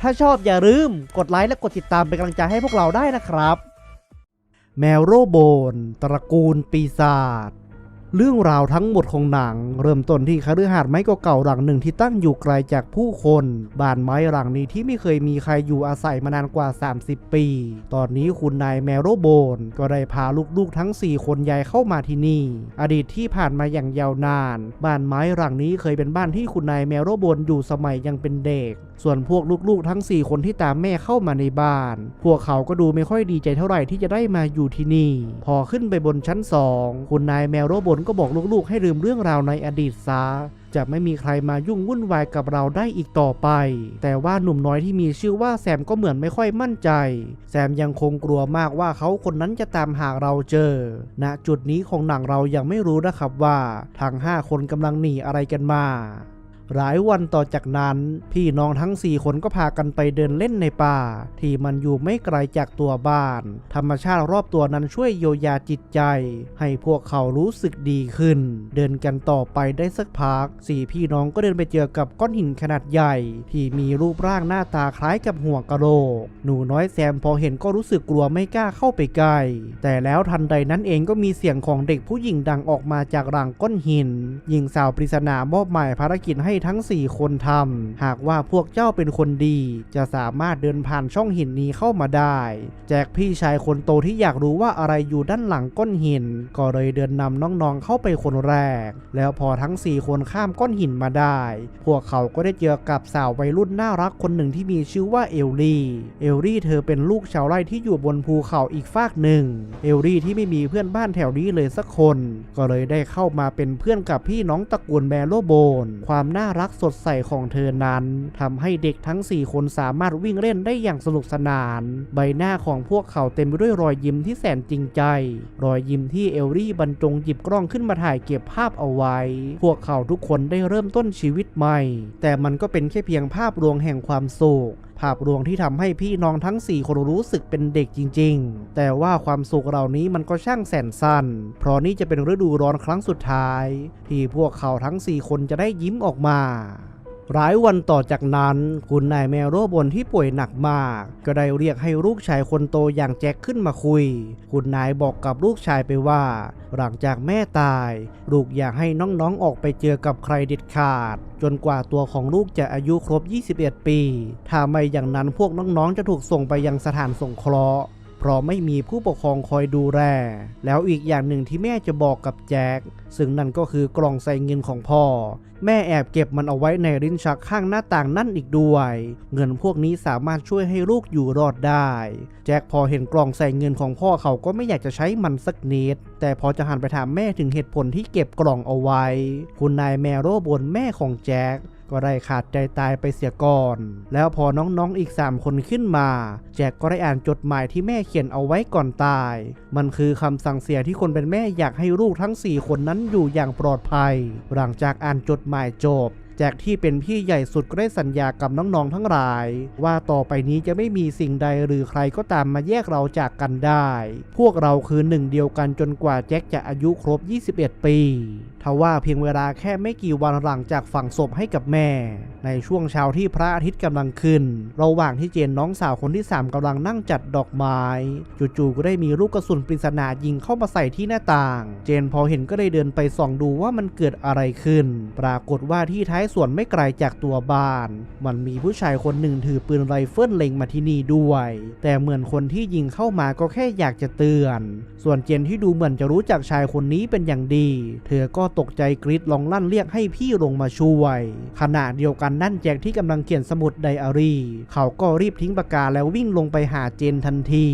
ถ้าชอบอย่าลืมกดไลค์และกดติดตามเป็นกำลังใจให้พวกเราได้นะครับ แมวโรโบน ตระกูลปีศาจเรื่องราวทั้งหมดของหนัง เริ่มต้นที่คฤหาสน์ไม้เก่าๆหลังหนึ่งที่ตั้งอยู่ไกลจากผู้คนบ้านไม้หลังนี้ที่ไม่เคยมีใครอยู่อาศัยมานานกว่า 30 ปี ตอนนี้คุณนายแมโรโบน ก็ได้พาลูกๆทั้ง 4 คนยายเข้ามาที่นี่ อดีตที่ผ่านมาอย่างยาวนาน บ้านไม้หลังนี้เคยเป็นบ้านที่คุณนายแมโรโบนอยู่สมัยยังเป็นเด็ก ส่วนพวกลูกๆทั้ง 4 คนที่ตามแม่เข้ามาในบ้าน พวกเขาก็ดูไม่ค่อยดีใจเท่าไหร่ที่จะได้มาอยู่ที่นี่ พอขึ้นไปบนชั้นสองคุณนายแมวโรบนก็บอกลูกๆ ให้ลืมเรื่องราวในอดีตซะจะไม่มีใครมายุ่งวุ่นวายกับเราได้อีกต่อไป แต่ว่าหนุ่มน้อยที่มีชื่อว่าแซมก็เหมือนไม่ค่อยมั่นใจ แซมยังคงกลัวมากว่าเขาคนนั้นจะตามหาเราเจอ ณ จุดนี้ของหนังเรายังไม่รู้นะครับว่า ทั้ง 5 คนกำลังหนีอะไรกันมา หลายวันต่อจากนั้น พี่น้องทั้ง4คนก็พากันไปเดินเล่นในป่า ที่มันอยู่ไม่ไกลจากตัวบ้าน ธรรมชาติรอบตัวนั้นช่วยเยียวยาจิตใจ ให้พวกเขารู้สึกดีขึ้น เดินกันต่อไปได้สักพักสี่พี่น้องก็เดินไปเจอกับก้อนหินขนาดใหญ่ ที่มีรูปร่างหน้าตาคล้ายกับหัวกะโหลก หนูน้อยแซมพอเห็นก็รู้สึกกลัวไม่กล้าเข้าไปใกล้แต่แล้วทันใดนั้นเองก็มีเสียงของเด็กผู้หญิงดังออกมาจากรังก้อนหินหญิงสาวปริศนามอบหมายภารกิจให้ทั้ง 4 คนทำหากว่าพวกเจ้าเป็นคนดี จะสามารถเดินผ่านช่องหินนี้เข้ามาได้ แจกพี่ชายคนโตที่อยากรู้ว่าอะไรอยู่ด้านหลังก้อนหิน ก็เลยเดินนำน้องๆเข้าไปคนแรก แล้วพอทั้ง 4 คนข้ามก้อนหินมาได้ พวกเขาก็ได้เจอกับสาววัยรุ่นน่ารักคนหนึ่งที่มีชื่อว่าเอลลี่ เอลลี่เธอเป็นลูกชาวไร่ที่อยู่บนภูเขาอีกฟากหนึ่ง เอลลี่ที่ไม่มีเพื่อนบ้านแถวนี้เลยสักคน ก็เลยได้เข้ามาเป็นเพื่อนกับพี่น้องตระกูลแมโลโบน ความน่ารักสดใสของเธอนั้นทำให้เด็กทั้ง 4 คนสามารถวิ่งเล่นได้อย่างสนุกสนาน ใบหน้าของพวกเขาเต็มไปด้วยรอยยิ้มที่แสนจริงใจ รอยยิ้มที่เอลลี่บรรจงหยิบกล้องขึ้นมาถ่ายเก็บภาพเอาไว้ พวกเขาทุกคนได้เริ่มต้นชีวิตใหม่ แต่มันก็เป็นแค่เพียงภาพลวงแห่งความสุข ภาพรวงที่ทำให้พี่น้องทั้ง 4 คนรู้สึกเป็นเด็กจริง ๆ แต่ว่าความสุขเหล่านี้มันก็ช่างแสนสั้น เพราะนี่จะเป็นฤดูร้อนครั้งสุดท้าย ที่พวกเขาทั้ง 4 คนจะได้ยิ้มออกมา หลายวันต่อจากนั้น คุณนายแมวโรบนที่ป่วยหนักมาก ก็ได้เรียกให้ลูกชายคนโตอย่างแจ็คขึ้นมาคุย คุณนายบอกกับลูกชายไปว่า หลังจากแม่ตาย ลูกอยากให้น้องๆออกไปเจอกับใครเด็ดขาด จนกว่าตัวของลูกจะอายุครบ 21 ปี ถ้าไม่อย่างนั้นพวกน้องๆจะถูกส่งไปยังสถานสงเคราะห์ เพราะไม่มีผู้ปกครองคอยดูแล แล้วอีกอย่างหนึ่งที่แม่จะบอกกับแจ็คซึ่งนั่นก็คือกล่องใส่เงินของพ่อ แม่แอบเก็บมันเอาไว้ในลิ้นชักข้างหน้าต่างนั่นอีกด้วย เงินพวกนี้สามารถช่วยให้ลูกอยู่รอดได้ แจ็คพอเห็นกล่องใส่เงินของพ่อเขาก็ไม่อยากจะใช้มันสักนิด แต่พอจะหันไปถามแม่ถึงเหตุผลที่เก็บกล่องเอาไว้ คุณนายแมโรบนแม่ของแจ็ค ก็ได้ขาดใจตายไปเสียก่อน แล้วพอน้องๆอีก 3 คนขึ้นมา แจ็คก็ได้อ่านจดหมายที่แม่เขียนเอาไว้ก่อนตาย มันคือคำสั่งเสียที่คนเป็นแม่อยากให้ลูกทั้ง 4 คนนั้นอยู่อย่างปลอดภัย หลังจากอ่านจดหมายจบแจ็คที่เป็นพี่ใหญ่สุดก็ได้สัญญากับน้องๆทั้งหลาย ว่าต่อไปนี้จะไม่มีสิ่งใดหรือใครก็ตามมาแยกเราจากกันได้ พวกเราคือหนึ่งเดียวกันจนกว่าแจ็คจะอายุครบ 21 ปีทว่าเพียงเวลาแค่ไม่กี่วันหลังจากฝังศพให้กับแม่ ในช่วงเช้าที่พระอาทิตย์กำลังขึ้น ระหว่างที่เจนน้องสาวคนที่ 3กำลังนั่งจัดดอกไม้ จู่ๆก็ได้มีลูกกระสุนปริศนายิงเข้ามาใส่ที่หน้าต่าง เจนพอเห็นก็ได้เดินไปส่องดูว่ามันเกิดอะไรขึ้น ปรากฏว่าที่ท้ายสวนไม่ไกลจากตัวบ้าน มันมีผู้ชายคนหนึ่งถือปืนไรเฟิลเล็งมาที่นี่ด้วย แต่เหมือนคนที่ยิงเข้ามาก็แค่อยากจะเตือน ส่วนเจนที่ดูเหมือนจะรู้จักชายคนนี้เป็นอย่างดี เธอก็ตกใจกรีดลองลั่นเรียกให้พี่ลงมาช่วย ขณะเดียวกันนั่นแจ็คที่กำลังเขียนสมุดไดอารี่ เขาก็รีบทิ้งปากกาแล้ววิ่งลงไปหาเจนทันที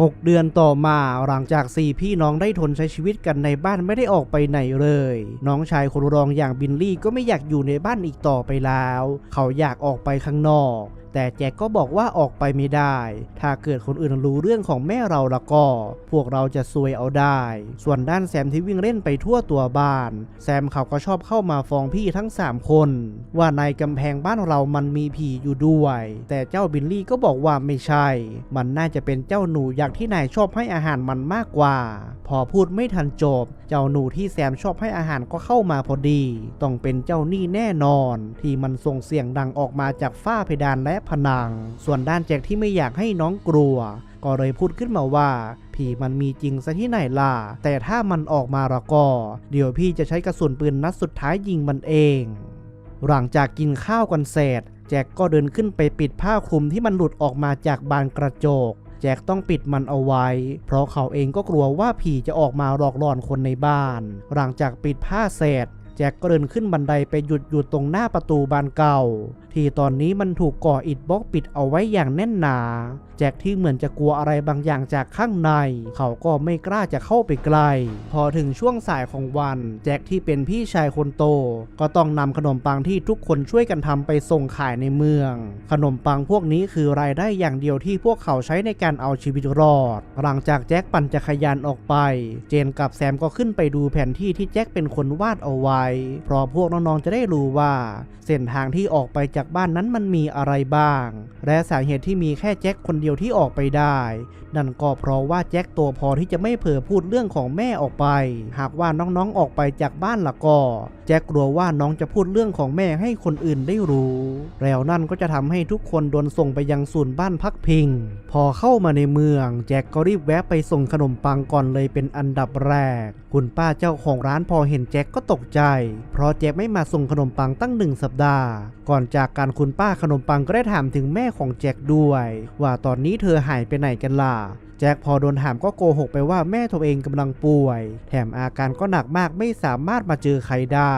6 เดือนต่อมาหลังจากสี่พี่น้องได้ทนใช้ชีวิตกันในบ้านไม่ได้ออกไปไหนเลย น้องชายคนรองอย่างบินลี่ก็ไม่อยากอยู่ในบ้านอีกต่อไปแล้ว เขาอยากออกไปข้างนอก แต่แจ็คก็บอกว่าออกไปไม่ได้ ถ้าเกิดคนอื่นรู้เรื่องของแม่เราล้วก็ พวกเราจะซวยเอาได้ ส่วนด้านแซมที่วิ่งเล่นไปทั่วตัวบ้าน แซมเขาก็ชอบเข้ามาฟ้องพี่ทั้ง 3 คน ว่าในกำแพงบ้านเรามันมีผีอยู่ด้วย แต่เจ้าบิลลี่ก็บอกว่าไม่ใช่ มันน่าจะเป็นเจ้าหนูอยากที่นายชอบให้อาหารมันมากกว่า พอพูดไม่ทันจบ เจ้าหนูที่แซมชอบให้อาหารก็เข้ามาพอดี ต้องเป็นเจ้านี่แน่นอน ที่มันส่งเสียงดังออกมาจากฝ้าเพดานและผนัง ส่วนด้านแจ็คที่ไม่อยากให้น้องกลัว ก็เลยพูดขึ้นมาว่า ผีมันมีจริงซะที่ไหนล่ะ แต่ถ้ามันออกมาละก็ เดี๋ยวพี่จะใช้กระสุนปืนนัดสุดท้ายยิงมันเอง หลังจากกินข้าวกันเสร็จแจ็คก็เดินขึ้นไปปิดผ้าคลุมที่มันหลุดออกมาจากบานกระจก แจ็คต้องปิดมันเอาไว้ เพราะเขาเองก็กลัวว่าผีจะออกมาหลอกหลอนคนในบ้าน หลังจากปิดผ้าเสร็จ แจ็คก็เดินขึ้นบันไดไปหยุดอยู่ตรงหน้าประตูบานเก่า ที่ตอนนี้มันถูกก่ออิฐบล็อกปิดเอาไว้อย่างแน่นหนา แจ็คที่เหมือนจะกลัวอะไรบางอย่างจากข้างใน เขาก็ไม่กล้าจะเข้าไปใกล้พอถึงช่วงสายของวัน แจ็คที่เป็นพี่ชายคนโต ก็ต้องนำขนมปังที่ทุกคนช่วยกันทำไปส่งขายในเมือง ขนมปังพวกนี้คือรายได้อย่างเดียวที่พวกเขาใช้ในการเอาชีวิตรอด หลังจากแจ็คปั่นจักรยานออกไป เจนกับแซมก็ขึ้นไปดูแผนที่ที่แจ็คเป็นคนวาดเอาไว้พราะพวกน้องๆจะได้รู้ว่า เส้นทางที่ออกไปจากบ้านนั้นมันมีอะไรบ้าง และสาเหตุที่มีแค่แจ็คคนเดียวที่ออกไปได้ นั่นก็เพราะว่าแจ็คตัวพอที่จะไม่เผลอพูดเรื่องของแม่ออกไป หากว่าน้องๆออกไปจากบ้านละก็แจ็คกลัวว่าน้องจะพูดเรื่องของแม่ให้คนอื่นได้รู้ แล้วนั่นก็จะทำให้ทุกคนโดนส่งไปยังศูนย์บ้านพักพิง พอเข้ามาในเมือง แจ็คก็รีบแวะไปส่งขนมปังก่อนเลยเป็นอันดับแรกคุณป้าเจ้าของร้านพอเห็นแจ็คก็ตกใจ เพราะแจ็คไม่มาส่งขนมปังตั้งหนึ่งสัปดาห์ ก่อนจากการคุณป้าขนมปังก็ได้ถามถึงแม่ของแจ็คด้วย ว่าตอนนี้เธอหายไปไหนกันล่ะแจ็คพอโดนถามก็โกหกไปว่าแม่ตัวเองกำลังป่วย แถมอาการก็หนักมากไม่สามารถมาเจอใครได้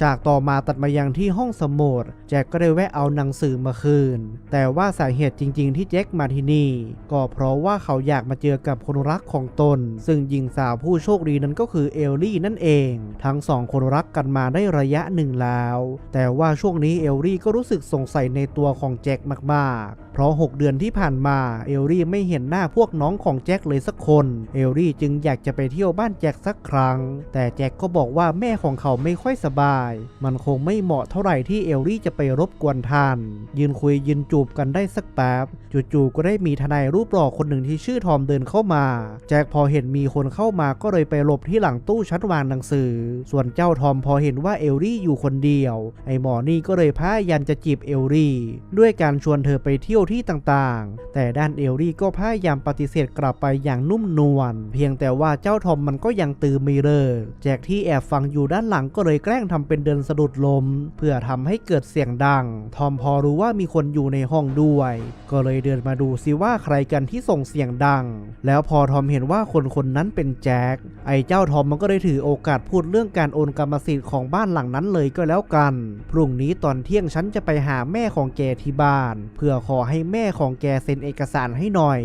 ฉากต่อมาตัดมายังที่ห้องสมุดแจ็คก็ได้แวะเอาหนังสือมาคืน แต่ว่าสาเหตุจริง ๆ ที่แจ็คมาที่นี่ ก็เพราะว่าเขาอยากมาเจอกับคนรักของตน ซึ่งหญิงสาวผู้โชคดีนั้นก็คือเอลลี่นั่นเอง ทั้งสองคนรักกันมาได้ระยะหนึ่งแล้ว แต่ว่าช่วงนี้เอลลี่ก็รู้สึกสงสัยในตัวของแจ็คมากๆ เพราะ 6 เดือนที่ผ่านมาเอลลี่ไม่เห็นหน้าพวกน้องของแจ็คเลยสักคน เอลลี่จึงอยากจะไปเที่ยวบ้านแจ็คสักครั้ง แต่แจ็คก็บอกว่าแม่ของเขาไม่ค่อยสบาย มันคงไม่เหมาะเท่าไหร่ที่เอลลี่จะไปรบกวนท่าน ยืนคุยยืนจูบกันได้สักแป๊บจู่ๆก็ได้มีทนายรูปหล่อคนหนึ่งที่ชื่อทอมเดินเข้ามา แจ็คพอเห็นมีคนเข้ามาก็เลยไปหลบที่หลังตู้ชั้นวางหนังสือ ส่วนเจ้าทอมพอเห็นว่าเอลลี่อยู่คนเดียว ไอหมอนี่ก็เลยพยายามจะจีบเอลลี่ด้วยการชวนเธอไปเที่ยวที่ต่างๆ แต่ด้านเอลลี่ก็พยายามปฏิเสธกลับไปอย่างนุ่มนวล เพียงแต่ว่าเจ้าทอมมันก็ยังตือไม่เลิกแจ็คที่แอบฟังอยู่ด้านหลังก็เลยแกล้งทำเป็นเดินสะดุดล้มเพื่อทำให้เกิดเสียงดัง ทอมพอรู้ว่ามีคนอยู่ในห้องด้วย ก็เลยเดินมาดูซิว่าใครกันที่ส่งเสียงดัง แล้วพอทอมเห็นว่าคนคนนั้นเป็นแจ็ค ไอ้เจ้าทอมมันก็เลยถือโอกาสพูดเรื่องการโอนกรรมสิทธิ์ของบ้านหลังนั้นเลยก็แล้วกัน พรุ่งนี้ตอนเที่ยงฉันจะไปหาแม่ของแกที่บ้าน เพื่อขอให้ให้แม่ของแกเซ็นเอกสารให้หน่อย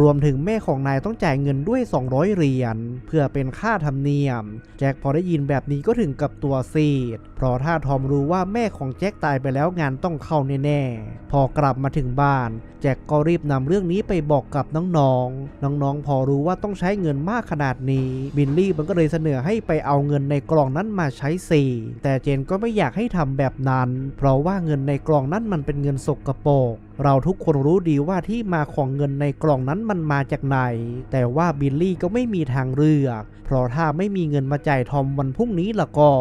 รวมถึงแม่ของนายต้องจ่ายเงินด้วย 200 เหรียญเพื่อเป็นค่าธรรมเนียม แจ็คพอได้ยินแบบนี้ก็ถึงกับตัวซีด เพราะถ้าทอมรู้ว่าแม่ของแจ็คตายไปแล้วงานต้องเข้าแน่ๆ พอกลับมาถึงบ้าน แจ็คก็รีบนำเรื่องนี้ไปบอกกับน้องๆ น้องๆ พอรู้ว่าต้องใช้เงินมากขนาดนี้บิลลี่มันก็เลยเสนอให้ไปเอาเงินในกล่องนั้นมาใช้สี่แต่เจนก็ไม่อยากให้ทำแบบนั้น เพราะว่าเงินในกล่องนั้นมันเป็นเงินสกปรก เราทุกคนรู้ดีว่าที่มาของเงินในกล่องนั้นมันมาจากไหน แต่ว่าบิลลี่ก็ไม่มีทางเลือก เพราะถ้าไม่มีเงินมาจ่ายทอมวันพรุ่งนี้ละก็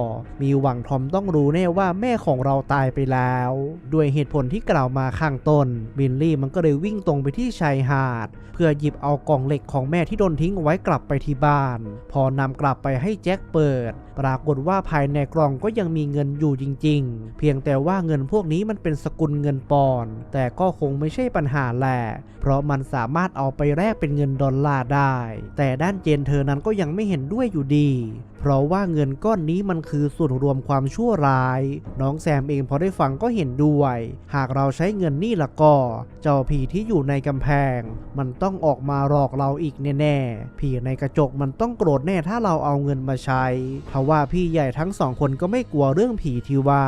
มีหวังทอมต้องรู้แน่ว่าแม่ของเราตายไปแล้ว ด้วยเหตุผลที่กล่าวมาข้างต้น บิลลี่มันก็เลยวิ่งตรงไปที่ชายหาด เพื่อหยิบเอากล่องเหล็กของแม่ที่โดนทิ้งไว้กลับไปที่บ้าน พอนำกลับไปให้แจ็คเปิด ปรากฏว่าภายในกล่องก็ยังมีเงินอยู่จริง ๆ เพียงแต่ว่าเงินพวกนี้มันเป็นสกุลเงินปอนด์แต่ก็็คงไม่ใช่ปัญหาแหละเพราะมันสามารถเอาไปแลกเป็นเงินดอลลาร์ได้ แต่ด้านเจนเธอนั้นก็ยังไม่เห็นด้วยอยู่ดี เพราะว่าเงินก้อนนี้มันคือส่วนรวมความชั่วร้าย น้องแซมเองพอได้ฟังก็เห็นด้วย หากเราใช้เงินนี่ละก็ เจ้าผีที่อยู่ในกำแพง มันต้องออกมาหลอกเราอีกแน่ๆ ผีในกระจกมันต้องโกรธแน่ถ้าเราเอาเงินมาใช้ทว่าพี่ใหญ่ทั้งสองคนก็ไม่กลัวเรื่องผีที่ว่า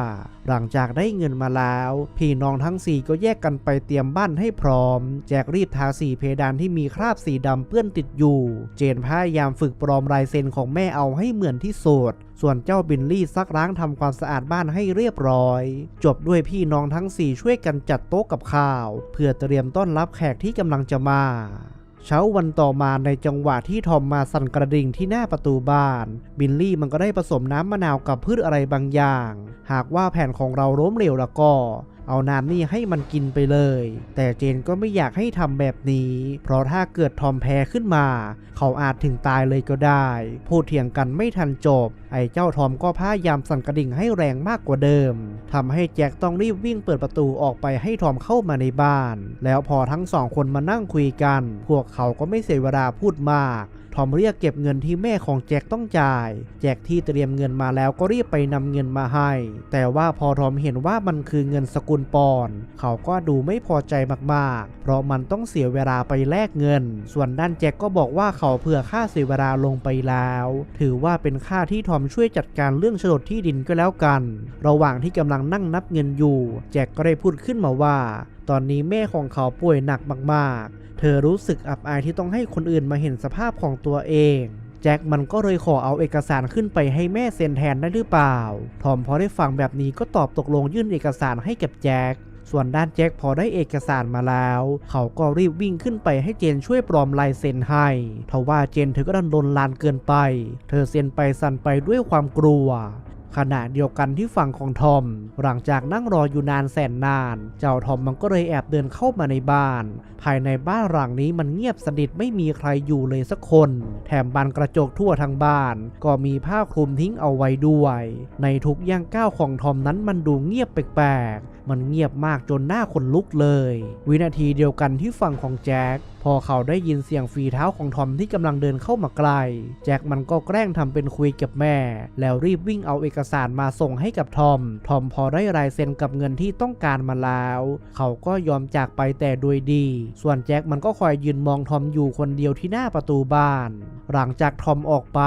หลังจากได้เงินมาแล้ว พี่น้องทั้งสี่ก็แยกกันไปเตรียมบ้านให้พร้อม แจกรีบทาสีเพดานที่มีคราบสีดำเปื้อนติดอยู่ เจนพยายามฝึกปลอมลายเซ็นของแม่เอาให้เหมือนมือนที่สุด ส่วนเจ้าบินลี่ซักล้างทำความสะอาดบ้านให้เรียบร้อย จบด้วยพี่น้องทั้งสี่ช่วยกันจัดโต๊ะกับข้าว เพื่อเตรียมต้อนรับแขกที่กำลังจะมาเช้าวันต่อมาในจังหวะที่ทอมมาสั่นกระดิ่งที่หน้าประตูบ้าน บิลลี่มันก็ได้ผสมน้ำมะนาวกับพืชอะไรบางอย่าง หากว่าแผนของเราล้มเหลวแล้วก็ เอาน้ำนี่ให้มันกินไปเลย แต่เจนก็ไม่อยากให้ทำแบบนี้ เพราะถ้าเกิดทอมแพ้ขึ้นมา เขาอาจถึงตายเลยก็ได้ พูดเถียงกันไม่ทันจบ ไอ้เจ้าทอมก็พยายามสั่นกระดิ่งให้แรงมากกว่าเดิมทำให้แจ็คต้องรีบวิ่งเปิดประตูออกไปให้ทอมเข้ามาในบ้าน แล้วพอทั้งสองคนมานั่งคุยกัน พวกเขาก็ไม่เสียเวลาพูดมาก ทอมเรียกเก็บเงินที่แม่ของแจ็คต้องจ่าย แจ็คที่เตรียมเงินมาแล้วก็รีบไปนำเงินมาให้ แต่ว่าพอทอมเห็นว่ามันคือเงินสกุลปอน เขาก็ดูไม่พอใจมากๆ เพราะมันต้องเสียเวลาไปแลกเงิน ส่วนด้านแจ็คก็บอกว่าเขาเผื่อค่าเสียเวลาลงไปแล้ว ถือว่าเป็นค่าที่ทอมช่วยจัดการเรื่องโฉนดที่ดินก็แล้วกัน ระหว่างที่กำลังนั่งนับเงินอยู่ แจ็คก็ได้พูดขึ้นมาว่า ตอนนี้แม่ของเขาป่วยหนักมากๆ เธอรู้สึกอับอายที่ต้องให้คนอื่นมาเห็นสภาพของตัวเองแจ็คมันก็เลยขอเอาเอกสารขึ้นไปให้แม่เซ็นแทนได้หรือเปล่า ทอมพอได้ฟังแบบนี้ก็ตอบตกลงยื่นเอกสารให้กับแจ็ค ส่วนด้านแจ็คพอได้เอกสารมาแล้ว เขาก็รีบวิ่งขึ้นไปให้เจนช่วยปลอมลายเซ็นให้ทว่าเจนเธอก็ดันโดนลานเกินไป เธอเซ็นไปสั่นไปด้วยความกลัว ขณะเดียวกันที่ฝั่งของทอม หลังจากนั่งรออยู่นานแสนนาน เจ้าทอมมันก็เลยแอบเดินเข้ามาในบ้าน ภายในบ้านหลังนี้มันเงียบสนิทไม่มีใครอยู่เลยสักคน แถมบานกระจกทั่วทั้งบ้าน ก็มีผ้าคลุมทิ้งเอาไว้ด้วย ในทุกย่างก้าวของทอมนั้นมันดูเงียบแปลกๆมันเงียบมากจนหน้าขนลุกเลย วินาทีเดียวกันที่ฝั่งของแจ็ค พอเขาได้ยินเสียงฝีเท้าของทอมที่กำลังเดินเข้ามาใกล้แจ็คมันก็แกล้งทำเป็นคุยกับแม่ แล้วรีบวิ่งเอาเอกสารมาส่งให้กับทอม ทอมพอได้ลายเซ็นกับเงินที่ต้องการมาแล้ว เขาก็ยอมจากไปแต่โดยดี ส่วนแจ็คมันก็คอยยืนมองทอมอยู่คนเดียวที่หน้าประตูบ้าน หลังจากทอมออกไป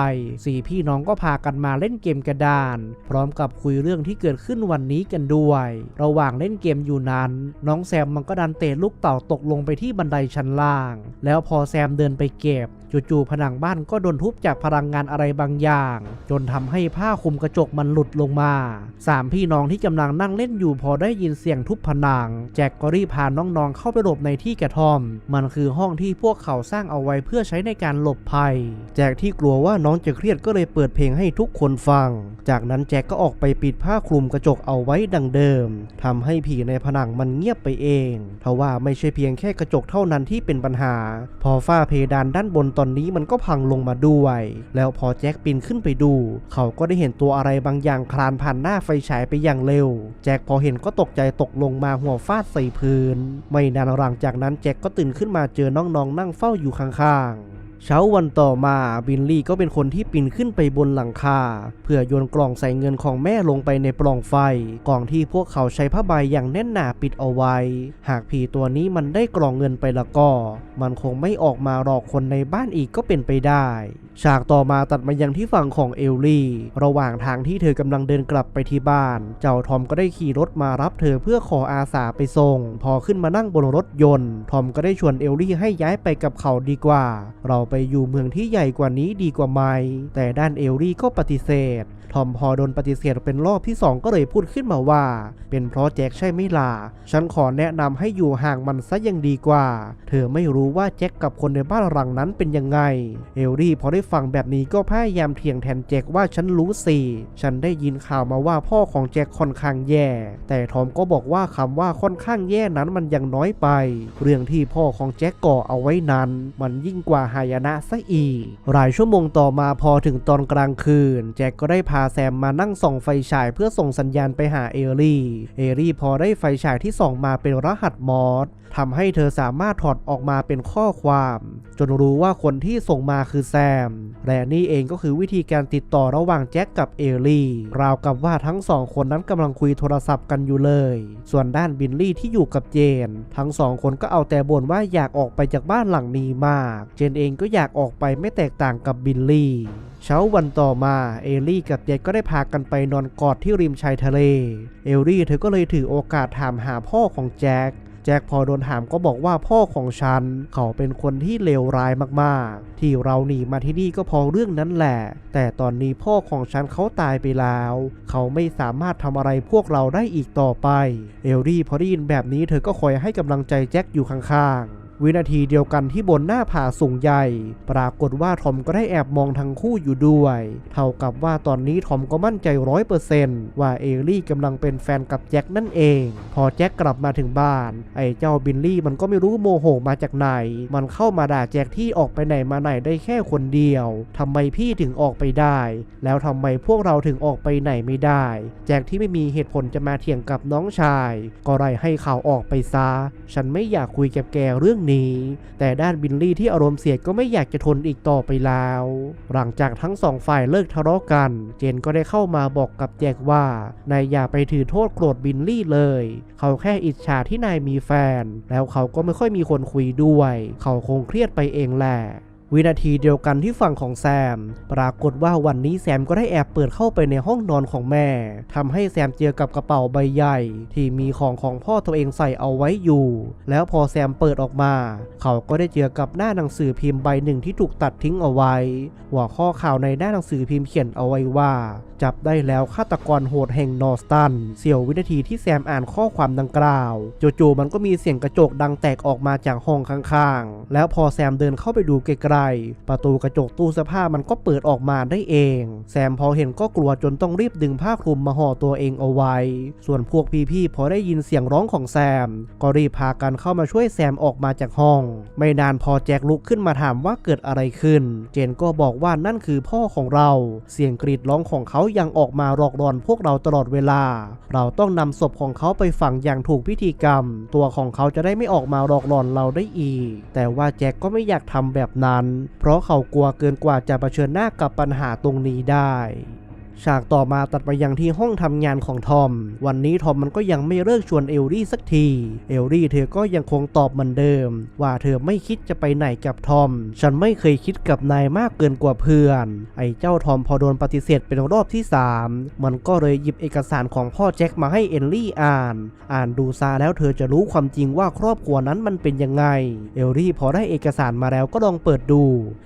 สี่พี่น้องก็พากันมาเล่นเกมกระดาน พร้อมกับคุยเรื่องที่เกิดขึ้นวันนี้กันด้วย ระหว่างเล่นเกมอยู่นั้น น้องแซมมันก็ดันเตะลูกเต่าตกลงไปที่บันไดชั้นล่างแล้วพอแซมเดินไปเก็บ จู่ๆผนังบ้านก็โดนทุบจากพลังงานอะไรบางอย่าง จนทำให้ผ้าคลุมกระจกมันหลุดลงมาสามพี่น้องที่กำลังนั่งเล่นอยู่พอได้ยินเสียงทุบผนัง แจ็คก็รีบพาน้องๆเข้าไปหลบในที่กระท่อม มันคือห้องที่พวกเขาสร้างเอาไว้เพื่อใช้ในการหลบภัย แจ็คที่กลัวว่าน้องจะเครียดก็เลยเปิดเพลงให้ทุกคนฟัง จากนั้นแจ็คก็ออกไปปิดผ้าคลุมกระจกเอาไว้ดังเดิมทำให้ผีในผนังมันเงียบไปเองทว่าไม่ใช่เพียงแค่กระจกเท่านั้นที่เป็นปัญหา พอฝ้าเพดานด้านบนตอนนี้มันก็พังลงมาด้วย แล้วพอแจ็คปีนขึ้นไปดู เขาก็ได้เห็นตัวอะไรบางอย่างคลานผ่านหน้าไฟฉายไปอย่างเร็ว แจ็คพอเห็นก็ตกใจตกลงมาหัวฟาดใส่พื้น ไม่นานหลังจากนั้นแจ็คก็ตื่นขึ้นมาเจอน้องๆนั่งเฝ้าอยู่ข้างๆ เช้าวันต่อมาบิลลี่ก็เป็นคนที่ปีนขึ้นไปบนหลังคา เพื่อโยนกล่องใส่เงินของแม่ลงไปในปล่องไฟ กล่องที่พวกเขาใช้ผ้าใบอย่างแน่นหนาปิดเอาไว้ หากผีตัวนี้มันได้กล่องเงินไปแล้วก็ มันคงไม่ออกมาหลอกคนในบ้านอีกก็เป็นไปได้ ฉากต่อมาตัดมายังที่ฝั่งของเอลลี่ ระหว่างทางที่เธอกำลังเดินกลับไปที่บ้าน เจ้าทอมก็ได้ขี่รถมารับเธอเพื่อขออาสาไปส่ง พอขึ้นมานั่งบนรถยนต์ ทอมก็ได้ชวนเอลลี่ให้ย้ายไปกับเขาดีกว่า เราไปอยู่เมืองที่ใหญ่กว่านี้ดีกว่าไหม แต่ด้านเอลลี่ก็ปฏิเสธ ทอมพอโดนปฏิเสธเป็นรอบที่สองก็เลยพูดขึ้นมาว่า เป็นเพราะแจ็คใช่ไหมล่ะ ฉันขอแนะนำให้อยู่ห่างมันซะยังดีกว่า เธอไม่รู้ว่าแจ็คกับคนในบ้านหลังนั้นเป็นยังไง เอลลี่พอได้ฟังแบบนี้ก็พยายามเถียงแทนแจ็คว่าฉันรู้สิฉันได้ยินข่าวมาว่าพ่อของแจ็คค่อนข้างแย่ แต่ทอมก็บอกว่าคำว่าค่อนข้างแย่นั้นมันยังน้อยไป เรื่องที่พ่อของแจ็คก่อเอาไว้นั้น มันยิ่งกว่าหายนะซะอีก หลายชั่วโมงต่อมาพอถึงตอนกลางคืน แจ็คก็ได้พาแซมมานั่งส่องไฟฉายเพื่อส่งสัญญาณไปหาเอลลี่ เอลลี่พอได้ไฟฉายที่ส่องมาเป็นรหัสมอสทำให้เธอสามารถถอดออกมาเป็นข้อความ จนรู้ว่าคนที่ส่งมาคือแซมและนี่เองก็คือวิธีการติดต่อระหว่างแจ็คกับเอลลี่ ราวกับว่าทั้งสองคนนั้นกำลังคุยโทรศัพท์กันอยู่เลย ส่วนด้านบิลลี่ที่อยู่กับเจน ทั้งสองคนก็เอาแต่บ่นว่าอยากออกไปจากบ้านหลังนี้มาก เจนเองก็อยากออกไปไม่แตกต่างกับบิลลี่เช้าวันต่อมาเอลลี่กับเจคก็ได้พากันไปนอนกอดที่ริมชายทะเล เอลลี่เธอก็เลยถือโอกาสถามหาพ่อของแจ็ค จ็คพอโดนถามก็บอกว่าพ่อของฉัน เขาเป็นคนที่เลวร้ายมากๆ ที่เราหนีมาที่นี่ก็เพอเรื่องนั้นแหละ แต่ตอนนี้พ่อของฉันเขาตายไปแล้ว เขาไม่สามารถทำอะไรพวกเราได้อีกต่อไป เอลลี่พอได้ยินแบบนี้เธอก็คอยให้กำลังใจแจ็คอยู่ข้างๆ วินาทีเดียวกันที่บนหน้าผาสูงใหญ่ ปรากฏว่าทอมก็ได้แอบมองทั้งคู่อยู่ด้วย เท่ากับว่าตอนนี้ทอมก็มั่นใจร้อยเปอร์เซนต์ว่าเอลลี่กำลังเป็นแฟนกับแจ็คนั่นเอง พอแจ็คกลับมาถึงบ้าน ไอ้เจ้าบิลลี่มันก็ไม่รู้โมโหมาจากไหน มันเข้ามาด่าแจ็คที่ออกไปไหนมาไหนได้แค่คนเดียวทำไมพี่ถึงออกไปได้ แล้วทำไมพวกเราถึงออกไปไหนไม่ได้ แจ็คที่ไม่มีเหตุผลจะมาเถียงกับน้องชาย ก็ไรให้เขาออกไปซะ ฉันไม่อยากคุยกับแกเรื่องนี้ แต่ด้านบิลลี่ที่อารมณ์เสียก็ไม่อยากจะทนอีกต่อไปแล้ว หลังจากทั้งสองฝ่ายเลิกทะเลาะกัน เจนก็ได้เข้ามาบอกกับแจ็คว่านายอย่าไปถือโทษโกรธบิลลี่เลย เขาแค่อิจฉาที่นายมีแฟน แล้วเขาก็ไม่ค่อยมีคนคุยด้วย เขาคงเครียดไปเองแหละ วินาทีเดียวกันที่ฝั่งของแซม ปรากฏว่าวันนี้แซมก็ได้แอบเปิดเข้าไปในห้องนอนของแม่ทำให้แซมเจอกับกระเป๋าใบใหญ่ ที่มีของของพ่อตัวเองใส่เอาไว้อยู่ แล้วพอแซมเปิดออกมา เขาก็ได้เจอกับหน้าหนังสือพิมพ์ใบหนึ่งที่ถูกตัดทิ้งเอาไว้ หัวข้อข่าวในหน้าหนังสือพิมพ์เขียนเอาไว้ว่า จับได้แล้วฆาตกรโหดแห่งนอร์สตันเสียววินาทีที่แซมอ่านข้อความดังกล่าวจู่ๆมันก็มีเสียงกระจกดังแตกออกมาจากห้องข้างๆ แล้วพอแซมเดินเข้าไปดูไกลๆประตูกระจกตู้เสื้อผ้ามันก็เปิดออกมาได้เอง แซมพอเห็นก็กลัวจนต้องรีบดึงผ้าคลุมมาห่อตัวเองเอาไว้ ส่วนพวกพี่ๆพอได้ยินเสียงร้องของแซม ก็รีบพากันเข้ามาช่วยแซมออกมาจากห้อง ไม่นานพอแจ็คลุกขึ้นมาถามว่าเกิดอะไรขึ้น เจนก็บอกว่านั่นคือพ่อของเรา เสียงกรีดร้องของเขายังออกมาหลอกหลอนพวกเราตลอดเวลา เราต้องนำศพของเขาไปฝังอย่างถูกพิธีกรรม ตัวของเขาจะได้ไม่ออกมาหลอกหลอนเราได้อีก แต่ว่าแจ็คก็ไม่อยากทำแบบนั้นเพราะเขากลัวเกินกว่าจะเผชิญหน้ากับปัญหาตรงนี้ได้ ฉากต่อมาตัดไปยังที่ห้องทำงานของทอม วันนี้ทอมมันก็ยังไม่เลิกชวนเอลลี่สักที เอลลี่เธอก็ยังคงตอบเหมือนเดิม ว่าเธอไม่คิดจะไปไหนกับทอม ฉันไม่เคยคิดกับนายมากเกินกว่าเพื่อน ไอ้เจ้าทอมพอโดนปฏิเสธเป็นรอบที่ 3 มันก็เลยหยิบเอกสารของพ่อแจ็คมาให้เอลลี่อ่าน อ่านดูซาแล้วเธอจะรู้ความจริงว่าครอบครัวนั้นมันเป็นยังไง เอลลี่พอได้เอกสารมาแล้วก็ลองเปิดดู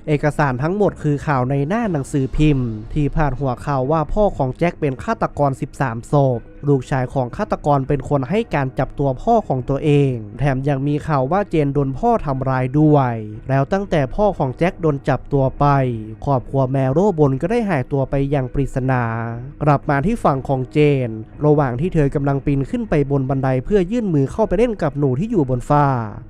เอกสารทั้งหมดคือข่าวในหน้าหนังสือพิมพ์ ที่พาดหัวข่าวว่าพ่อของแจ็คเป็นฆาตกร 13 ศพ ลูกชายของฆาตกรเป็นคนให้การจับตัวพ่อของตัวเอง แถมยังมีข่าวว่าเจนโดนพ่อทำร้ายด้วย แล้วตั้งแต่พ่อของแจ็คโดนจับตัวไป ครอบครัวแมโรบนก็ได้หายตัวไปอย่างปริศนา กลับมาที่ฝั่งของเจน ระหว่างที่เธอกำลังปีนขึ้นไปบนบันไดเพื่อยื่นมือเข้าไปเล่นกับหนูที่อยู่บนฟ้า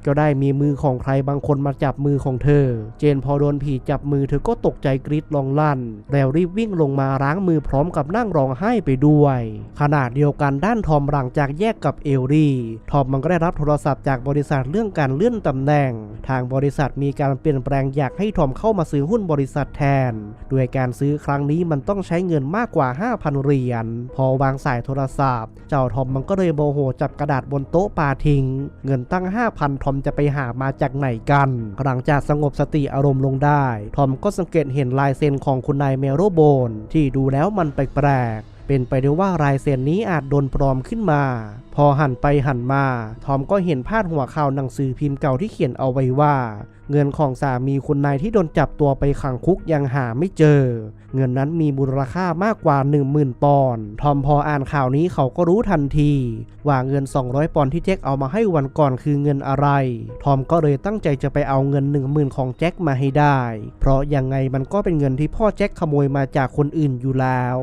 ก็ได้มีมือของใครบางคนมาจับมือของเธอ เจนพอโดนผีจับมือเธอก็ตกใจกรีดร้องลั่น แล้วรีบวิ่งลงมาล้างมือพร้อมกับนั่งร้องไห้ไปด้วย ขณะเดียวกันด้านทอมหลังจากแยกกับเอลลี่ทอมมันก็ได้รับโทรศัพท์จากบริษัทเรื่องการเลื่อนตำแหน่ง ทางบริษัทมีการเปลี่ยนแปลงอยากให้ทอมเข้ามาซื้อหุ้นบริษัทแทนด้วยการซื้อครั้งนี้มันต้องใช้เงินมากกว่า 5,000 เหรียญ พอวางสายโทรศัพท์ เจ้าทอมมันก็เลยโมโหจับกระดาษบนโต๊ะปาทิ้ง เงินตั้ง 5,000 ทอมจะไปหามาจากไหนกัน หลังจากสงบสติอารมณ์ลงได้ ทอมก็สังเกตเห็นลายเซ็นของคุณนายเมโรโบนที่ดูแล้วមិនបែកប្រាក់ เป็นไปได้ว่าลายเซ็นนี้อาจโดนปลอมขึ้นมา พอหันไปหันมา ทอมก็เห็นพาดหัวข่าวหนังสือพิมพ์เก่าที่เขียนเอาไว้ว่า เงินของสามีคุณนายที่โดนจับตัวไปขังคุกยังหาไม่เจอ เงินนั้นมีมูลค่ามากกว่า 10,000 ปอนด์ทอมพออ่านข่าวนี้เขาก็รู้ทันที ว่าเงิน 200 ปอนด์ที่แจ็คเอามาให้วันก่อนคือเงินอะไร ทอมก็เลยตั้งใจจะไปเอาเงิน 10,000 ของแจ็คมาให้ได้ เพราะยังไงมันก็เป็นเงินที่พ่อแจ็คขโมยมาจากคนอื่นอยู่แล้ว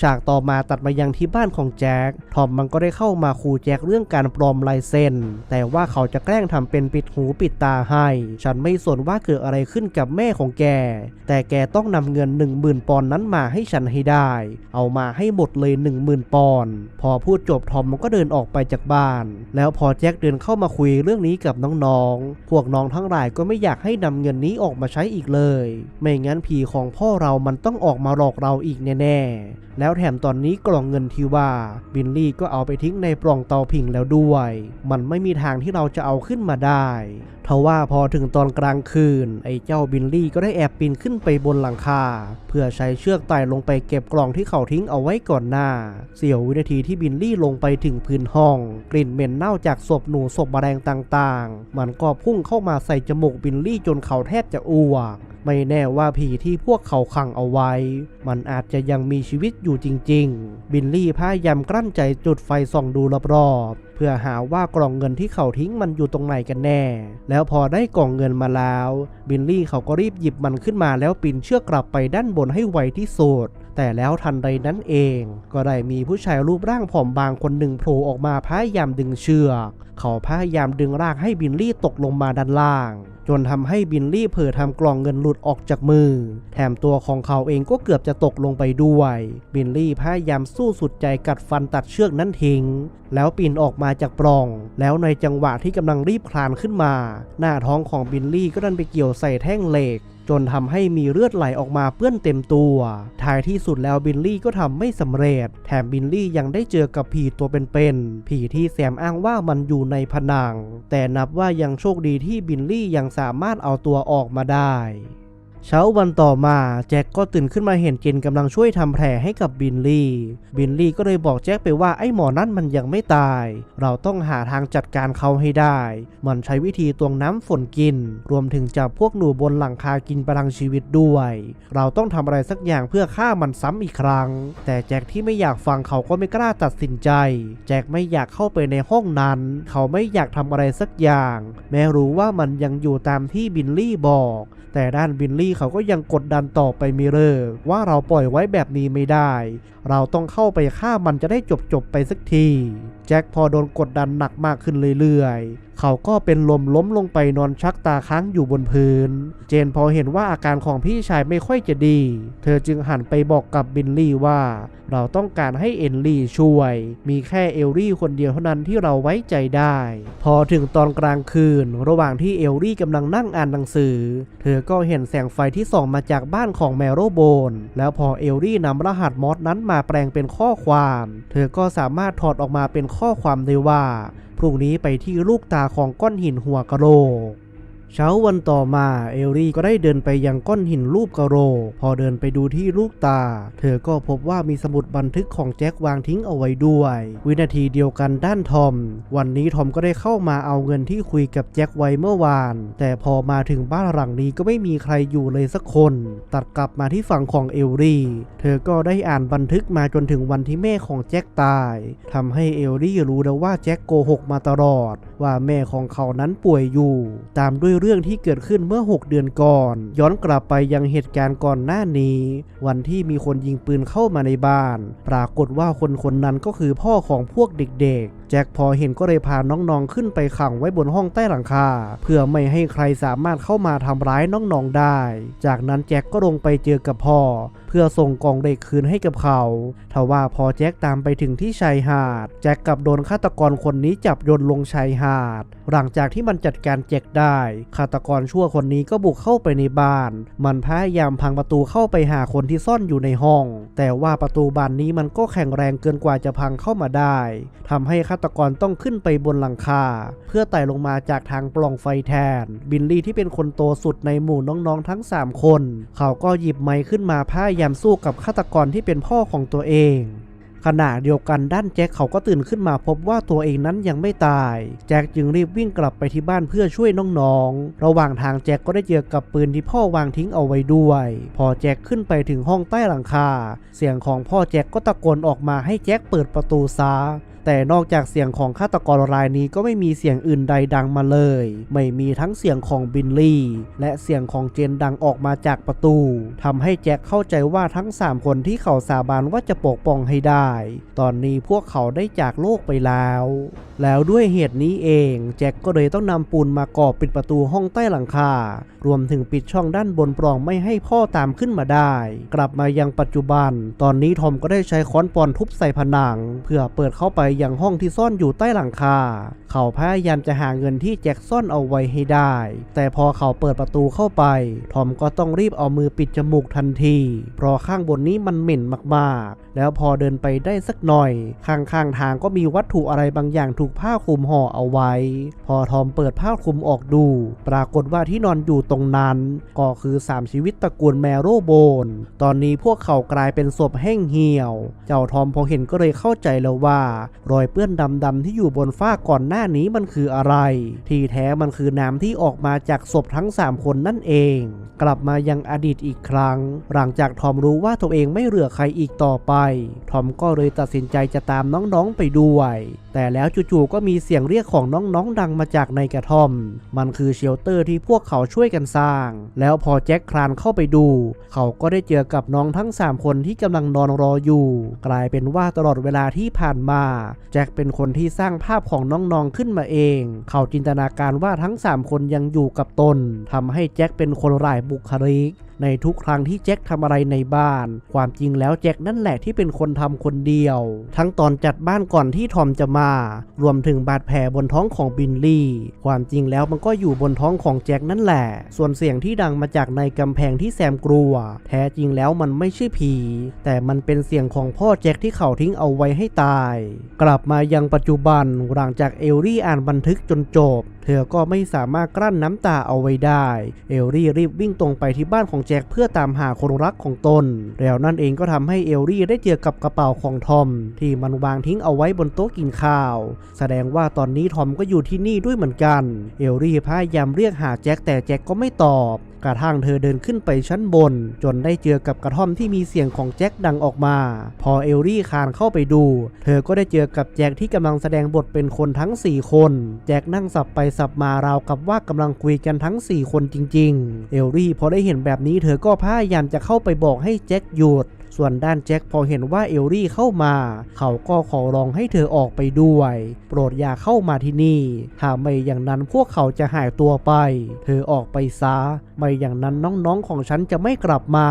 ฉากต่อมาตัดมายังที่บ้านของแจ็คทอมมันก็ได้เข้ามาขู่แจ็คเรื่องการปลอมลายเซ็นแต่ว่าเขาจะแกล้งทำเป็นปิดหูปิดตาให้ ฉันไม่สนว่าเกิดอะไรขึ้นกับแม่ของแก แต่แกต้องนำเงิน 10,000 ปอนด์นั้นมาให้ฉันให้ได้ เอามาให้หมดเลย 10,000 ปอนด์พอพูดจบทอมมันก็เดินออกไปจากบ้าน แล้วพอแจ็คเดินเข้ามาคุยเรื่องนี้กับน้องๆ พวกน้องทั้งหลายก็ไม่อยากให้นำเงินนี้ออกมาใช้อีกเลย ไม่งั้นผีของพ่อเรามันต้องออกมาหลอกเราอีกแน่ๆแล้วแถมตอนนี้กล่องเงินที่ว่าบิลลี่ก็เอาไปทิ้งในปล่องเตาผิงแล้วด้วย มันไม่มีทางที่เราจะเอาขึ้นมาได้ทว่าพอถึงตอนกลางคืน ไอ้เจ้าบิลลี่ก็ได้แอบปีนขึ้นไปบนหลังคา เพื่อใช้เชือกไต่ลงไปเก็บกล่องที่เขาทิ้งเอาไว้ก่อนหน้า เสียววินาทีที่บิลลี่ลงไปถึงพื้นห้อง กลิ่นเหม็นเน่าจากศพหนูศพแมลงต่างๆ มันก็พุ่งเข้ามาใส่จมูกบิลลี่จนเขาแทบจะอ้วก ไม่แน่ว่าผีที่พวกเขาขังเอาไว้ มันอาจจะยังมีชีวิตอยู่จริง ๆ บิลลี่พยายามกลั้นใจจุดไฟส่องดูรอบๆ เพื่อหาว่ากล่องเงินที่เขาทิ้งมันอยู่ตรงไหนกันแน่ แล้วพอได้กล่องเงินมาแล้ว บิลลี่เขาก็รีบหยิบมันขึ้นมาแล้วปีนเชือกกลับไปด้านบนให้ไวที่สุดแต่แล้วทันใดนั้นเอง ก็ได้มีผู้ชายรูปร่างผอมบางคนหนึ่งโผล่ออกมาพยายามดึงเชือก เขาพยายามดึงร่างให้บิลลี่ตกลงมาด้านล่าง จนทำให้บิลลี่เผลอทำกล่องเงินหลุดออกจากมือ แถมตัวของเขาเองก็เกือบจะตกลงไปด้วย บิลลี่พยายามสู้สุดใจกัดฟันตัดเชือกนั้นทิ้ง แล้วปีนออกมาจากปล่อง แล้วในจังหวะที่กำลังรีบคลานขึ้นมา หน้าท้องของบิลลี่ก็ดันไปเกี่ยวใส่แท่งเหล็ก จนทำให้มีเลือดไหลออกมาเปื้อนเต็มตัว ท้ายที่สุดแล้วบิลลี่ก็ทำไม่สำเร็จ แถมบิลลี่ยังได้เจอกับผีตัวเป็นๆ ผีที่แซมอ้างว่ามันอยู่ในผนัง แต่นับว่ายังโชคดีที่บิลลี่ยังสามารถเอาตัวออกมาได้ เช้าวันต่อมาแจ็คก็ตื่นขึ้นมาเห็นเจนกำลังช่วยทำแผลให้กับบิลลี่ บิลลี่ก็เลยบอกแจ็คไปว่าไอ้หมอนั่นมันยังไม่ตาย เราต้องหาทางจัดการเขาให้ได้ มันใช้วิธีตวงน้ำฝนกิน รวมถึงจับพวกหนูบนหลังคากินประทังชีวิตด้วย เราต้องทำอะไรสักอย่างเพื่อฆ่ามันซ้ำอีกครั้ง แต่แจ็คที่ไม่อยากฟังเขาก็ไม่กล้าตัดสินใจ แจ็คไม่อยากเข้าไปในห้องนั้น เขาไม่อยากทำอะไรสักอย่าง แม้รู้ว่ามันยังอยู่ตามที่บิลลี่บอก แต่ด้านบิลลี่เขาก็ยังกดดันต่อไปไมีเลิกว่าเราปล่อยไว้แบบนี้ไม่ได้ เราต้องเข้าไปฆ่ามันจะได้จบจบไปสักที แจ็คพอโดนกดดันหนักมากขึ้นเรื่อยๆ เขาก็เป็นลมล้มลงไปนอนชักตาค้างอยู่บนพื้น เจนพอเห็นว่าอาการของพี่ชายไม่ค่อยจะดี เธอจึงหันไปบอกกับบิลลี่ว่า เราต้องการให้เอลลี่ช่วย มีแค่เอลลี่คนเดียวเท่านั้นที่เราไว้ใจได้ พอถึงตอนกลางคืน ระหว่างที่เอลลี่กำลังนั่งอ่านหนังสือ เธอก็เห็นแสงไฟที่ส่องมาจากบ้านของแมโรโบน แล้วพอเอลลี่นำรหัสมอสนั้นมาแปลงเป็นข้อความ เธอก็สามารถถอดออกมาเป็นข้อความได้ว่า พรุ่งนี้ไปที่ลูกตาของก้อนหินหัวกะโหลก เช้าวันต่อมาเอลลี่ก็ได้เดินไปยังก้อนหินรูปกระโหลกพอเดินไปดูที่ลูกตา เธอก็พบว่ามีสมุดบันทึกของแจ็ควางทิ้งเอาไว้ด้วย วินาทีเดียวกันด้านทอม วันนี้ทอมก็ได้เข้ามาเอาเงินที่คุยกับแจ็คไว้เมื่อวาน แต่พอมาถึงบ้านหลังนี้ก็ไม่มีใครอยู่เลยสักคน ตัดกลับมาที่ฝั่งของเอลลี่ เธอก็ได้อ่านบันทึกมาจนถึงวันที่แม่ของแจ็คตายทำให้เอลลี่รู้แล้วว่าแจ็คโกหกมาตลอด ว่าแม่ของเขานั้นป่วยอยู่ ตามด้วยเรื่องที่เกิดขึ้นเมื่อ 6 เดือนก่อน ย้อนกลับไปยังเหตุการณ์ก่อนหน้านี้ วันที่มีคนยิงปืนเข้ามาในบ้าน ปรากฏว่าคนคนนั้นก็คือพ่อของพวกเด็กๆ จ็คพอเห็นก็เลยพาน้องๆขึ้นไปขังไว้บนห้องใต้หลังคา เพื่อไม่ให้ใครสามารถเข้ามาทำร้ายน้องๆได้ จากนั้นแจ็คก็ลงไปเจอกับพ่อ เพื่อส่งกองเด็กคืนให้กับเขาทว่าพอแจ็คตามไปถึงที่ชายหาด แจ็คกลับโดนฆาตกรคนนี้จับโยนลงชายหาด หลังจากที่มันจัดการแจ็คได้ ฆาตกรชั่วคนนี้ก็บุกเข้าไปในบ้าน มันพยายามพังประตูเข้าไปหาคนที่ซ่อนอยู่ในห้อง แต่ว่าประตูบานนี้มันก็แข็งแรงเกินกว่าจะพังเข้ามาได้ทำให้ฆาตตกรต้องขึ้นไปบนหลังคา เพื่อไต่ลงมาจากทางปล่องไฟแทน บิลลี่ที่เป็นคนโตสุดในหมู่น้องๆทั้ง 3 คน เขาก็หยิบไม้ขึ้นมาพยายามสู้กับฆาตกรที่เป็นพ่อของตัวเองขณะเดียวกันด้านแจ็คเขาก็ตื่นขึ้นมาพบว่าตัวเองนั้นยังไม่ตาย แจ็คจึงรีบวิ่งกลับไปที่บ้านเพื่อช่วยน้องๆ ระหว่างทางแจ็คก็ได้เจอกับปืนที่พ่อวางทิ้งเอาไว้ด้วย พอแจ็คขึ้นไปถึงห้องใต้หลังคา เสียงของพ่อแจ็คก็ตะโกนออกมาให้แจ็คเปิดประตูซะ แต่นอกจากเสียงของฆาตกรรายนี้ก็ไม่มีเสียงอื่นใดดังมาเลย ไม่มีทั้งเสียงของบิลลี่ และเสียงของเจนดังออกมาจากประตูทำให้แจ็คเข้าใจว่าทั้ง 3 คนที่เขาสาบานว่าจะปกป้องให้ได้ ตอนนี้พวกเขาได้จากโลกไปแล้ว แล้วด้วยเหตุนี้เอง แจ็คก็เลยต้องนำปูนมาก่อปิดประตูห้องใต้หลังคา รวมถึงปิดช่องด้านบนปล่องไม่ให้พ่อตามขึ้นมาได้ กลับมายังปัจจุบัน ตอนนี้ทอมก็ได้ใช้ค้อนปอนทุบใส่ผนัง เพื่อเปิดเข้าไปยังห้องที่ซ่อนอยู่ใต้หลังคา เขาพยายามจะหาเงินที่แจ็คซ่อนเอาไว้ให้ได้ แต่พอเขาเปิดประตูเข้าไป ทอมก็ต้องรีบเอามือปิดจมูกทันที เพราะข้างบนนี้มันเหม็นมากๆ แล้วพอเดินไปได้สักหน่อย ข้างๆทางก็มีวัตถุอะไรบางอย่างถูกผ้าคลุมห่อเอาไว้ พอทอมเปิดผ้าคลุมออกดู ปรากฏว่าที่นอนอยู่ตรงนั้น ก็คือสามชีวิตตระกูลแมโรโบน ตอนนี้พวกเขากลายเป็นศพแห้งเหี่ยว เจ้าทอมพอเห็นก็เลยเข้าใจแล้วว่า รอยเปื้อนดำๆที่อยู่บนฝ้าก่อนหน้านี้มันคืออะไร ที่แท้มันคือน้ำที่ออกมาจากศพทั้ง 3 คนนั่นเอง กลับมายังอดีตอีกครั้ง หลังจากทอมรู้ว่าตัวเองไม่เหลือใครอีกต่อไป ทอมก็เลยตัดสินใจจะตามน้องๆไปด้วย แต่แล้วจู่ๆก็มีเสียงเรียกของน้องๆดังมาจากในกระท่อม มันคือเชลเตอร์ที่พวกเขาช่วยกันสร้าง แล้วพอแจ็คคลานเข้าไปดู เขาก็ได้เจอกับน้องทั้ง 3 คนที่กำลังนอนรออยู่ กลายเป็นว่าตลอดเวลาที่ผ่านมา แจ็คเป็นคนที่สร้างภาพของน้องๆขึ้นมาเอง เขาจินตนาการว่าทั้ง 3 คนยังอยู่กับตนทำให้แจ็คเป็นคนร้ายบุคลิก ในทุกครั้งที่แจ็คทำอะไรในบ้าน ความจริงแล้วแจ็คนั่นแหละที่เป็นคนทำคนเดียว ทั้งตอนจัดบ้านก่อนที่ทอมจะมา รวมถึงบาดแผลบนท้องของบินลี่ ความจริงแล้วมันก็อยู่บนท้องของแจ็คนั่นแหละ ส่วนเสียงที่ดังมาจากในกำแพงที่แซมกลัว แท้จริงแล้วมันไม่ใช่ผี แต่มันเป็นเสียงของพ่อแจ็คที่เขาทิ้งเอาไว้ให้ตาย กลับมายังปัจจุบันหลังจากเอลลี่อ่านบันทึกจนจบ เธอก็ไม่สามารถกลั้นน้ำตาเอาไว้ได้ เอลลี่รีบวิ่งตรงไปที่บ้านของแจ็คเพื่อตามหาคนรักของตน แล้วนั่นเองก็ทำให้เอลลี่ได้เจอกับกระเป๋าของทอม ที่มันวางทิ้งเอาไว้บนโต๊ะกินข้าว แสดงว่าตอนนี้ทอมก็อยู่ที่นี่ด้วยเหมือนกัน เอลลี่พยายามเรียกหาแจ็คแต่แจ็คก็ไม่ตอบกระทั่งเธอเดินขึ้นไปชั้นบน จนได้เจอกับกระท่อมที่มีเสียงของแจ็คดังออกมา พอเอลลี่คานเข้าไปดู เธอก็ได้เจอกับแจ็คที่กำลังแสดงบทเป็นคนทั้ง 4 คน แจ็คนั่งสับไปสับมาราวกับว่ากำลังคุยกันทั้ง 4 คนจริง ๆ เอลลี่พอได้เห็นแบบนี้เธอก็พยายามจะเข้าไปบอกให้แจ็คหยุดส่วนด้านแจ็คพอเห็นว่าเอลลี่เข้ามา เขาก็ขอร้องให้เธอออกไปด้วย โปรดอย่าเข้ามาที่นี่ ถ้าไม่อย่างนั้นพวกเขาจะหายตัวไป เธอออกไปซะ ไม่อย่างนั้นน้องๆของฉันจะไม่กลับมา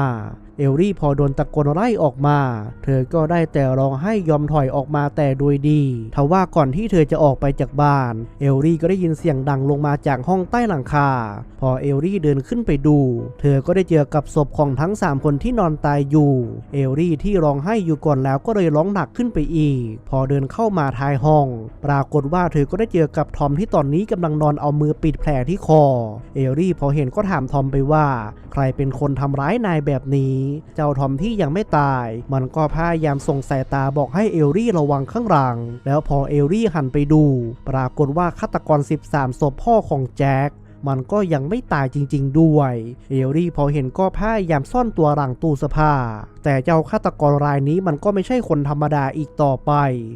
เอลลี่พอโดนตะโกนไล่ออกมา เธอก็ได้แต่ร้องให้ยอมถอยออกมาแต่โดยดีทว่าก่อนที่เธอจะออกไปจากบ้าน เอลลี่ก็ได้ยินเสียงดังลงมาจากห้องใต้หลังคา พอเอลลี่เดินขึ้นไปดู เธอก็ได้เจอกับศพของทั้ง 3 คนที่นอนตายอยู่ เอลลี่ที่ร้องไห้อยู่ก่อนแล้วก็เลยร้องหนักขึ้นไปอีก พอเดินเข้ามาท้ายห้อง ปรากฏว่าเธอก็ได้เจอกับทอมที่ตอนนี้กำลังนอนเอามือปิดแผลที่คอ เอลลี่พอเห็นก็ถามทอมไปว่า ใครเป็นคนทำร้ายนายแบบนี้เจ้าทอมที่ยังไม่ตาย มันก็พยายามส่งสายตาบอกให้เอลลี่ระวังข้างหลัง แล้วพอเอลลี่หันไปดู ปรากฏว่าฆาตกร 13 ศพพ่อของแจ็ค มันก็ยังไม่ตายจริง ๆ ด้วย เอลลี่พอเห็นก็พยายามซ่อนตัวหลังตู้เสื้อผ้า แต่เจ้าฆาตกรรายนี้มันก็ไม่ใช่คนธรรมดาอีกต่อไป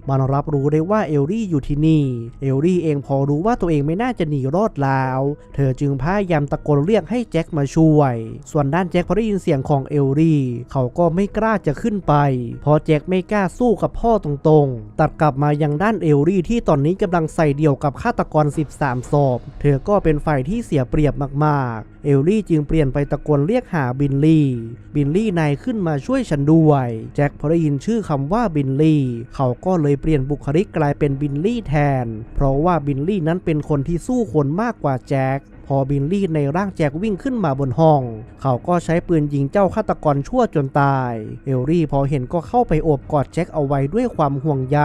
มันรับรู้ได้ว่าเอลลี่อยู่ที่นี่ เอลลี่เองพอรู้ว่าตัวเองไม่น่าจะหนีรอดแล้ว เธอจึงพยายามตะโกนเรียกให้แจ็คมาช่วย ส่วนด้านแจ็คพอได้ยินเสียงของเอลลี่ เขาก็ไม่กล้าจะขึ้นไป เพราะแจ็คไม่กล้าสู้กับพ่อตรงๆ ตัดกลับมายังด้านเอลลี่ที่ตอนนี้กำลังใส่เดี่ยวกับฆาตกร 13ศพ เธอก็เป็นฝ่ายที่เสียเปรียบมากๆ เอลลี่จึงเปลี่ยนไปตะโกนเรียกหาบินลี่ บินลี่นายขึ้นมาช่วยฉันด้วย แจ็คพอได้ยินชื่อคำว่าบินลี่ เขาก็เลยเปลี่ยนบุคลิกกลายเป็นบินลี่แทน เพราะว่าบินลี่นั้นเป็นคนที่สู้คนมากกว่าแจ็ค พอบินลี่ในร่างแจกวิ่งขึ้นมาบนห้อง เขาก็ใช้ปืนยิงเจ้าฆาตกรชั่วจนตาย เอลลี่พอเห็นก็เข้าไปโอบกอดแจ็คเอาไว้ด้วยความห่วงใย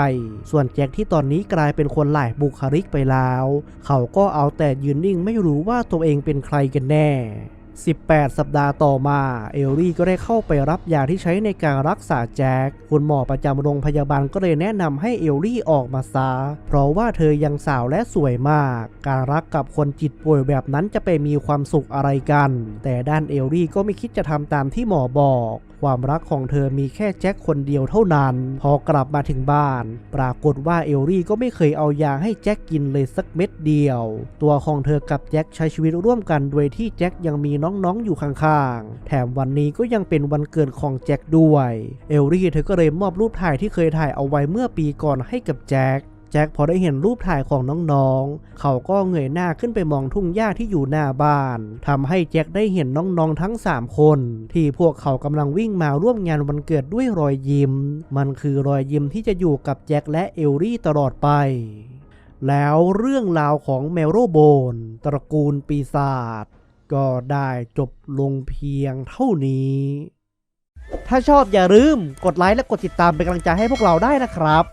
ส่วนแจ็คที่ตอนนี้กลายเป็นคนหลายบุคลิกไปแล้ว เขาก็เอาแต่ยืนนิ่งไม่รู้ว่าตัวเองเป็นใครกันแน่ 18 สัปดาห์ต่อมา เอลลี่ก็ได้เข้าไปรับยาที่ใช้ในการรักษาแจ็ค คุณหมอประจำโรงพยาบาลก็เลยแนะนำให้เอลลี่ออกมาซะ เพราะว่าเธอยังสาวและสวยมาก การรักกับคนจิตป่วยแบบนั้นจะไปมีความสุขอะไรกัน แต่ด้านเอลลี่ก็ไม่คิดจะทำตามที่หมอบอก ความรักของเธอมีแค่แจ็คคนเดียวเท่านั้น พอกลับมาถึงบ้าน ปรากฏว่าเอลลี่ก็ไม่เคยเอายาให้แจ็คกินเลยสักเม็ดเดียว ตัวของเธอกับแจ็คใช้ชีวิตร่วมกันโดยที่แจ็คยังมีน้องๆอยู่ข้างๆ แถมวันนี้ก็ยังเป็นวันเกิดของแจ็คด้วย เอลลี่เธอก็เลยมอบรูปถ่ายที่เคยถ่ายเอาไว้เมื่อปีก่อนให้กับแจ็ค แจ็คพอได้เห็นรูปถ่ายของน้องๆ เขาก็เงยหน้าขึ้นไปมองทุ่งหญ้าที่อยู่หน้าบ้านทำให้แจ็คได้เห็นน้องๆทั้ง 3 คน ที่พวกเขากำลังวิ่งมาร่วมงานวันเกิดด้วยรอยยิ้ม มันคือรอยยิ้มที่จะอยู่กับแจ็คและเอลลี่ตลอดไปแล้วเรื่องราวของเมโรโบน ตระกูลปีศาจก็ได้จบลงเพียงเท่านี้ ถ้าชอบอย่าลืมกดไลค์และกดติดตามเป็นกำลังใจให้พวกเราได้นะครับ